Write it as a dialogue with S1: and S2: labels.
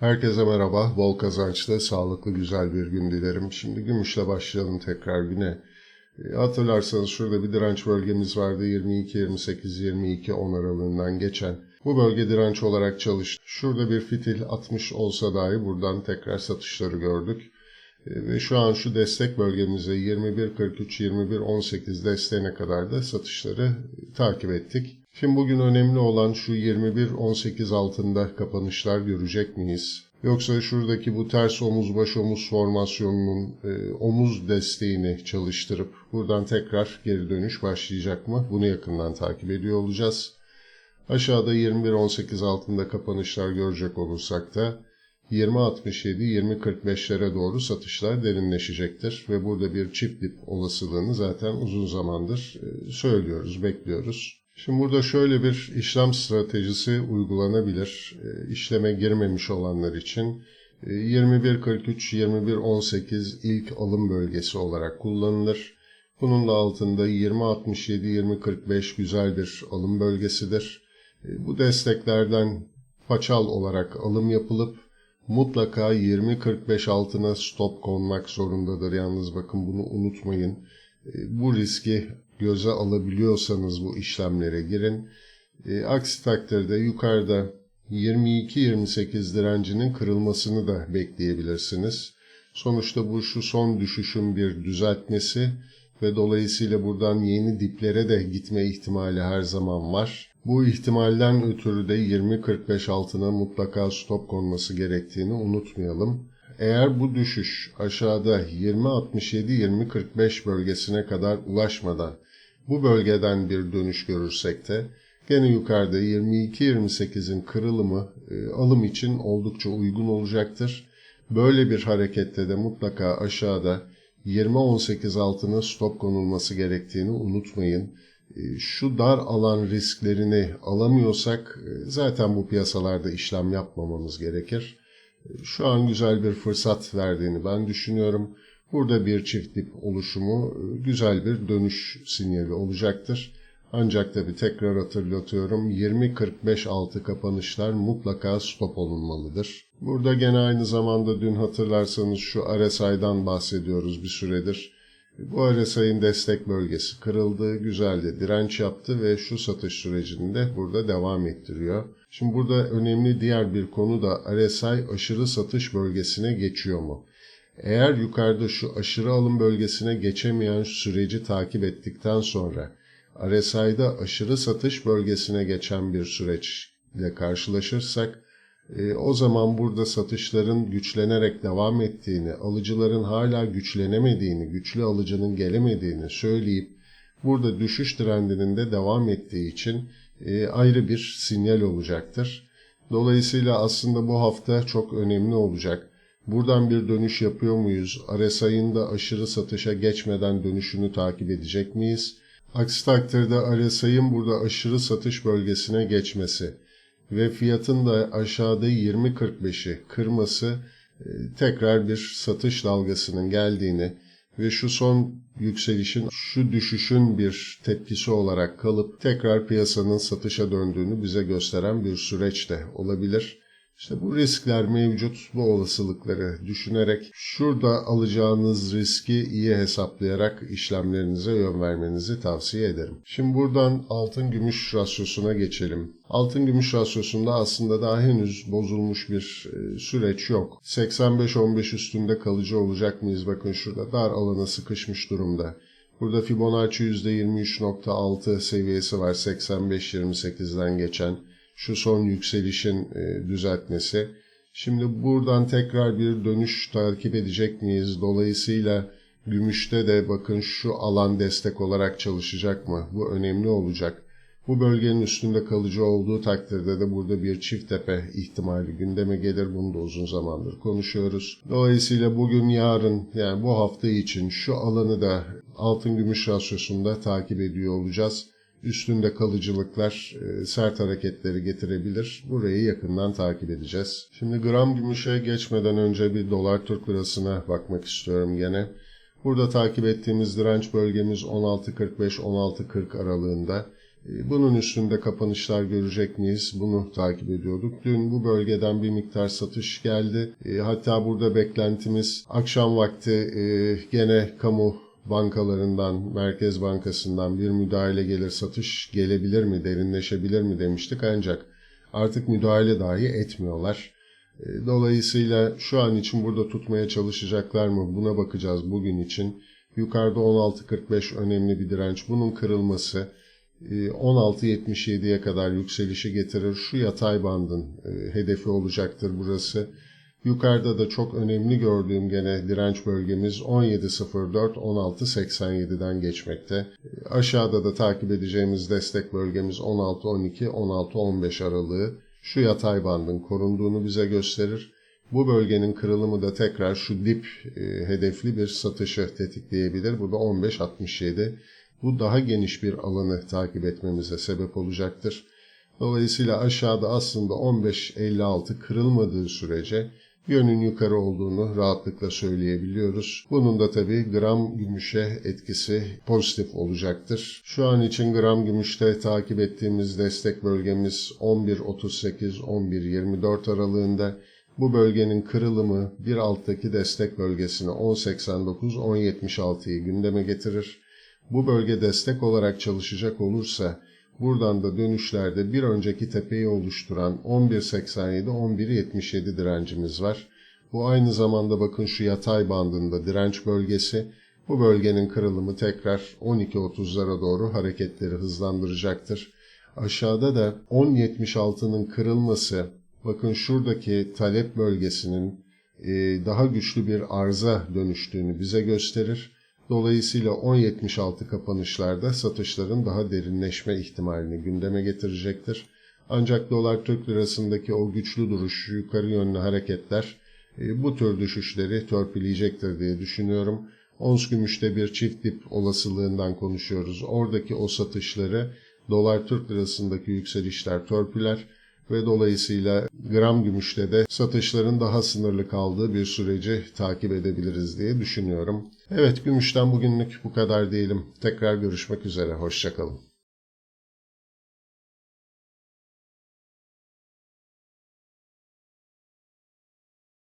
S1: Herkese merhaba, bol kazançlı, sağlıklı, güzel bir gün dilerim. Şimdi gümüşle başlayalım tekrar güne. E, hatırlarsanız şurada bir direnç bölgemiz vardı 22-28-22-10 aralığından geçen. Bu bölge direnç olarak çalıştı. Şurada bir fitil atmış olsa dahi buradan tekrar satışları gördük. E, ve şu an şu destek bölgemize 21-43-21-18 desteğine kadar da satışları takip ettik. Şimdi bugün önemli olan şu 21-18 altında kapanışlar görecek miyiz? Yoksa şuradaki bu ters omuz baş omuz formasyonunun e, omuz desteğini çalıştırıp buradan tekrar geri dönüş başlayacak mı? Bunu yakından takip ediyor olacağız. Aşağıda 21-18 altında kapanışlar görecek olursak da 20.67-20.45'lere doğru satışlar derinleşecektir ve burada bir çift dip olasılığını zaten uzun zamandır e, söylüyoruz, bekliyoruz. Şimdi burada şöyle bir işlem stratejisi uygulanabilir. E, işleme girmemiş olanlar için e, 21.43-21.18 ilk alım bölgesi olarak kullanılır. Bunun da altında 20.67-20.45 güzel bir alım bölgesidir. E, bu desteklerden paçal olarak alım yapılıp mutlaka 20.45 altına stop konmak zorundadır. Yalnız bakın bunu unutmayın. E, bu riski göze alabiliyorsanız bu işlemlere girin. E, aksi takdirde yukarıda 22-28 direncinin kırılmasını da bekleyebilirsiniz. Sonuçta bu şu son düşüşün bir düzeltmesi ve dolayısıyla buradan yeni diplere de gitme ihtimali her zaman var. Bu ihtimalden ötürü de 20-45 altına mutlaka stop konması gerektiğini unutmayalım. Eğer bu düşüş aşağıda 20-67-20-45 bölgesine kadar ulaşmadan bu bölgeden bir dönüş görürsek de gene yukarıda 22-28'in kırılımı e, alım için oldukça uygun olacaktır. Böyle bir harekette de mutlaka aşağıda 20-18 altına stop konulması gerektiğini unutmayın. E, şu dar alan risklerini alamıyorsak e, zaten bu piyasalarda işlem yapmamamız gerekir. Şu an güzel bir fırsat verdiğini ben düşünüyorum. Burada bir çift dip oluşumu güzel bir dönüş sinyali olacaktır. Ancak tabi tekrar hatırlatıyorum 20.45 altı kapanışlar mutlaka stop olunmalıdır. Burada gene aynı zamanda dün hatırlarsanız şu RSI'dan bahsediyoruz bir süredir. Bu RSI'nin destek bölgesi kırıldı, güzel de direnç yaptı ve şu satış sürecini de burada devam ettiriyor. Şimdi burada önemli diğer bir konu da RSI aşırı satış bölgesine geçiyor mu? Eğer yukarıda şu aşırı alım bölgesine geçemeyen süreci takip ettikten sonra RSI'da aşırı satış bölgesine geçen bir süreçle karşılaşırsak e, o zaman burada satışların güçlenerek devam ettiğini, alıcıların hala güçlenemediğini, güçlü alıcının gelemediğini söyleyip burada düşüş trendinin de devam ettiği için e, ayrı bir sinyal olacaktır. Dolayısıyla aslında bu hafta çok önemli olacak. Buradan bir dönüş yapıyor muyuz? RSI'nin da aşırı satışa geçmeden dönüşünü takip edecek miyiz? Aksi takdirde RSI'nin burada aşırı satış bölgesine geçmesi ve fiyatın da aşağıda 20.45'i kırması e, tekrar bir satış dalgasının geldiğini ve şu son yükselişin şu düşüşün bir tepkisi olarak kalıp tekrar piyasanın satışa döndüğünü bize gösteren bir süreç de olabilir. İşte bu riskler mevcut, bu olasılıkları düşünerek şurada alacağınız riski iyi hesaplayarak işlemlerinize yön vermenizi tavsiye ederim. Şimdi buradan altın gümüş rasyosuna geçelim. Altın gümüş rasyosunda aslında daha henüz bozulmuş bir e, süreç yok. 85-15 üstünde kalıcı olacak mıyız? Bakın şurada dar alana sıkışmış durumda. Burada Fibonacci %23.6 seviyesi var 85-28'den geçen şu son yükselişin e, düzeltmesi. Şimdi buradan tekrar bir dönüş takip edecek miyiz? Dolayısıyla gümüşte de bakın şu alan destek olarak çalışacak mı? Bu önemli olacak. Bu bölgenin üstünde kalıcı olduğu takdirde de burada bir çift tepe ihtimali gündeme gelir. Bunu da uzun zamandır konuşuyoruz. Dolayısıyla bugün yarın yani bu hafta için şu alanı da altın gümüş rasyosunda takip ediyor olacağız üstünde kalıcılıklar e, sert hareketleri getirebilir. Burayı yakından takip edeceğiz. Şimdi gram gümüşe geçmeden önce bir dolar Türk lirasına bakmak istiyorum gene. Burada takip ettiğimiz direnç bölgemiz 16.45-16.40 aralığında. E, Bunun üstünde kapanışlar görecek miyiz? Bunu takip ediyorduk. Dün bu bölgeden bir miktar satış geldi. E, Hatta burada beklentimiz akşam vakti gene kamu bankalarından, Merkez Bankası'ndan bir müdahale gelir, satış gelebilir mi, derinleşebilir mi demiştik. Ancak artık müdahale dahi etmiyorlar. E, Dolayısıyla şu an için burada tutmaya çalışacaklar mı? Buna bakacağız bugün için. Yukarıda 16.45 önemli bir direnç. Bunun kırılması e, 16.77'ye kadar yükselişi getirir. Şu yatay bandın e, hedefi olacaktır burası. Yukarıda da çok önemli gördüğüm gene direnç bölgemiz 17.04-16.87'den geçmekte. Aşağıda da takip edeceğimiz destek bölgemiz 16.12-16.15 aralığı şu yatay bandın korunduğunu bize gösterir. Bu bölgenin kırılımı da tekrar şu dip e, hedefli bir satışı tetikleyebilir. Bu da 15.67. Bu daha geniş bir alanı takip etmemize sebep olacaktır. Dolayısıyla aşağıda aslında 15.56 kırılmadığı sürece yönün yukarı olduğunu rahatlıkla söyleyebiliyoruz. Bunun da tabi gram gümüşe etkisi pozitif olacaktır. Şu an için gram gümüşte takip ettiğimiz destek bölgemiz 11.38-11.24 aralığında. Bu bölgenin kırılımı bir alttaki destek bölgesine 10.89-10.76'yı gündeme getirir. Bu bölge destek olarak çalışacak olursa buradan da dönüşlerde bir önceki tepeyi oluşturan 11.87-11.77 direncimiz var. Bu aynı zamanda bakın şu yatay bandında direnç bölgesi. Bu bölgenin kırılımı tekrar 12.30'lara doğru hareketleri hızlandıracaktır. Aşağıda da 10.76'nın kırılması bakın şuradaki talep bölgesinin e, daha güçlü bir arza dönüştüğünü bize gösterir. Dolayısıyla 10.76 kapanışlarda satışların daha derinleşme ihtimalini gündeme getirecektir. Ancak dolar Türk lirasındaki o güçlü duruş, yukarı yönlü hareketler e, bu tür düşüşleri törpüleyecektir diye düşünüyorum. Ons gümüşte bir çift dip olasılığından konuşuyoruz. Oradaki o satışları dolar Türk lirasındaki yükselişler törpüler ve dolayısıyla gram gümüşte de satışların daha sınırlı kaldığı bir süreci takip edebiliriz diye düşünüyorum. Evet gümüşten bugünlük bu kadar diyelim. Tekrar görüşmek üzere. Hoşçakalın.